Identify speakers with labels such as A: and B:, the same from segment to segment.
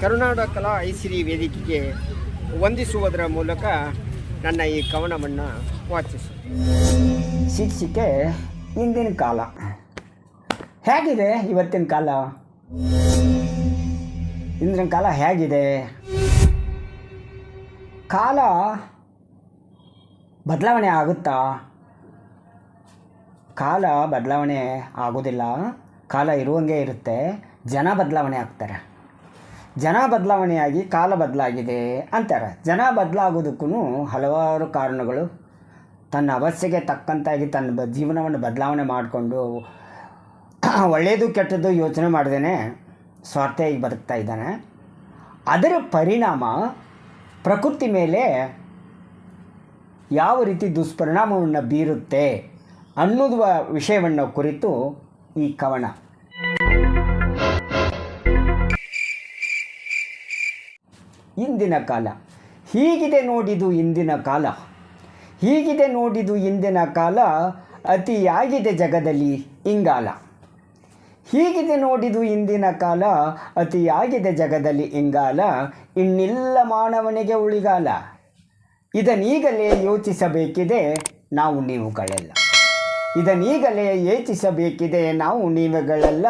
A: ಕರುನಾಡ ಕಲಾ ಐಸಿರಿ ವೇದಿಕೆಗೆ ವಂದಿಸುವುದರ ಮೂಲಕ ನನ್ನ ಈ ಕವನವನ್ನು ವಾಚಿಸಿ.
B: ಶಿಕ್ಷಿಕೆ ಇಂದಿನ ಕಾಲ. ಹೇಗಿದೆ ಇವತ್ತಿನ ಕಾಲ? ಇಂದಿನ ಕಾಲ ಹೇಗಿದೆ? ಕಾಲ ಬದಲಾವಣೆ ಆಗುತ್ತಾ? ಕಾಲ ಬದಲಾವಣೆ ಆಗೋದಿಲ್ಲ ಕಾಲ ಇರುವಂಗೆ ಇರುತ್ತೆ. ಜನ ಬದಲಾವಣೆ ಆಗ್ತಾರೆ. ಜನ ಬದಲಾವಣೆಯಾಗಿ ಕಾಲ ಬದಲಾಗಿದೆ ಅಂತಾರೆ. ಜನ ಬದಲಾಗೋದಕ್ಕೂ ಹಲವಾರು ಕಾರಣಗಳು ತನ್ನ ಅವಸ್ಥೆಗೆ ತಕ್ಕಂತಾಗಿ ತನ್ನ ಬ ಜೀವನವನ್ನು ಬದಲಾವಣೆ ಮಾಡಿಕೊಂಡು ಒಳ್ಳೆಯದು ಕೆಟ್ಟದ್ದು ಯೋಚನೆ ಮಾಡ್ದೇ ಸ್ವಾರ್ಥಿಯಾಗಿ ಬದುಕ್ತಾ ಇದ್ದಾನೆ. ಅದರ ಪರಿಣಾಮ ಪ್ರಕೃತಿ ಮೇಲೆ ಯಾವ ರೀತಿ ದುಷ್ಪರಿಣಾಮವನ್ನು ಬೀರುತ್ತೆ ಅನ್ನೋದು ವಿಷಯವನ್ನು ಕುರಿತು ಈ ಕವನ. ಇಂದಿನ ಕಾಲ. ಹೀಗಿದೆ ನೋಡಿದು ಇಂದಿನ ಕಾಲ. ಹೀಗಿದೆ ನೋಡಿದು ಇಂದಿನ ಕಾಲ ಅತಿಯಾಗಿದೆ ಜಗದಲ್ಲಿ ಇಂಗಾಲ. ಹೀಗಿದೆ ನೋಡಿದು ಇಂದಿನ ಕಾಲ ಅತಿಯಾಗಿದೆ ಜಗದಲ್ಲಿ ಇಂಗಾಲ. ಇನ್ನಿಲ್ಲ ಮಾನವನಿಗೆ ಉಳಿಗಾಲ. ಇದನ್ನೀಗಲೇ ಯೋಚಿಸಬೇಕಿದೆ ನಾವು ನೀವುಗಳೆಲ್ಲ. ಇದನ್ನೀಗಲೇ ಯೋಚಿಸಬೇಕಿದೆ ನಾವು ನೀವುಗಳೆಲ್ಲ.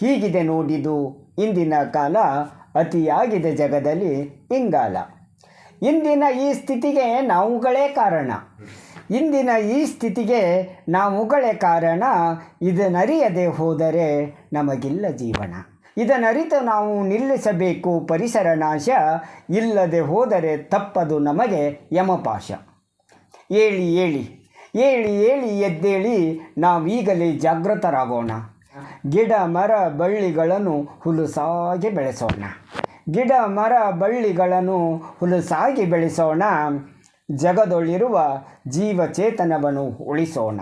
B: ಹೀಗಿದೆ ನೋಡಿದು ಇಂದಿನ ಕಾಲ ಅತಿಯಾಗಿದೆ ಜಗದಲ್ಲಿ ಇಂಗಾಲ. ಇಂದಿನ ಈ ಸ್ಥಿತಿಗೆ ನಾವುಗಳೇ ಕಾರಣ. ಇಂದಿನ ಈ ಸ್ಥಿತಿಗೆ ನಾವುಗಳೇ ಕಾರಣ. ಇದನ್ನರಿಯದೆ ಹೋದರೆ ನಮಗಿಲ್ಲ ಜೀವನ. ಇದನ್ನರಿತು ನಾವು ನಿಲ್ಲಿಸಬೇಕು ಪರಿಸರ ನಾಶ. ಇಲ್ಲದೆ ಹೋದರೆ ತಪ್ಪದು ನಮಗೆ ಯಮಪಾಶ. ಏಳಿ ಏಳಿ ಏಳಿ ಏಳಿ ಎದ್ದೇಳಿ ನಾವೀಗಲೇ ಜಾಗೃತರಾಗೋಣ. ಗಿಡ ಮರ ಬಳ್ಳಿಗಳನ್ನು ಹುಲುಸಾಗಿ ಬೆಳೆಸೋಣ. ಗಿಡ, ಮರ, ಬಳ್ಳಿಗಳನ್ನು ಹುಲಸಾಗಿ ಬೆಳೆಸೋಣ. ಜಗದೊಳಿರುವ ಜೀವಚೇತನವನ್ನು ಉಳಿಸೋಣ.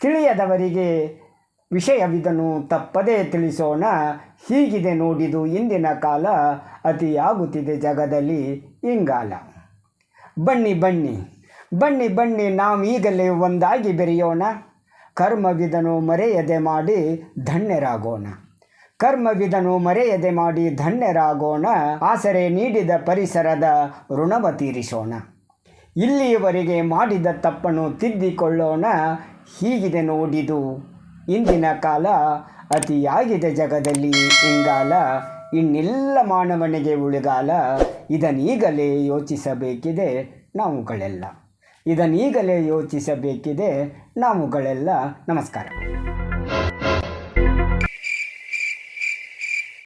B: ತಿಳಿಯದವರಿಗೆ ವಿಷಯವಿದನು ತಪ್ಪದೇ ತಿಳಿಸೋಣ. ಹೀಗಿದೆ ನೋಡಿದು ಇಂದಿನ ಕಾಲ ಅತಿಯಾಗುತ್ತಿದೆ ಜಗದಲ್ಲಿ ಇಂಗಾಲ. ಬನ್ನಿ ಬನ್ನಿ ಬನ್ನಿ ಬನ್ನಿ, ನಾವು ಈಗಲೇ ಒಂದಾಗಿ ಬೆರೆಯೋಣ. ಕರ್ಮವಿದನು ಮರೆಯದೆ ಮಾಡಿ ಧನ್ಯರಾಗೋಣ. ಕರ್ಮವಿದನು ಮರೆಯದೆ ಮಾಡಿ ಧನ್ಯರಾಗೋಣ, ಆಸರೆ ನೀಡಿದ ಪರಿಸರದ ಋಣವ ತೀರಿಸೋಣ. ಇಲ್ಲಿಯವರೆಗೆ ಮಾಡಿದ ತಪ್ಪನ್ನು ತಿದ್ದಿಕೊಳ್ಳೋಣ, ಹೀಗಿದೆ ನೋಡಿದು. ಇಂದಿನ ಕಾಲ ಅತಿಯಾಗಿದೆ ಜಗದಲ್ಲಿ ಇಂಗಾಲ, ಇನ್ನೆಲ್ಲ ಮಾನವನಿಗೆ ಉಳಿಗಾಲ, ಇದನ್ನೀಗಲೇ ಯೋಚಿಸಬೇಕಿದೆ ನಾವುಗಳೆಲ್ಲ. ಇದನ್ನೀಗಲೇ ಯೋಚಿಸಬೇಕಿದೆ ನಾವುಗಳೆಲ್ಲ. ನಮಸ್ಕಾರ.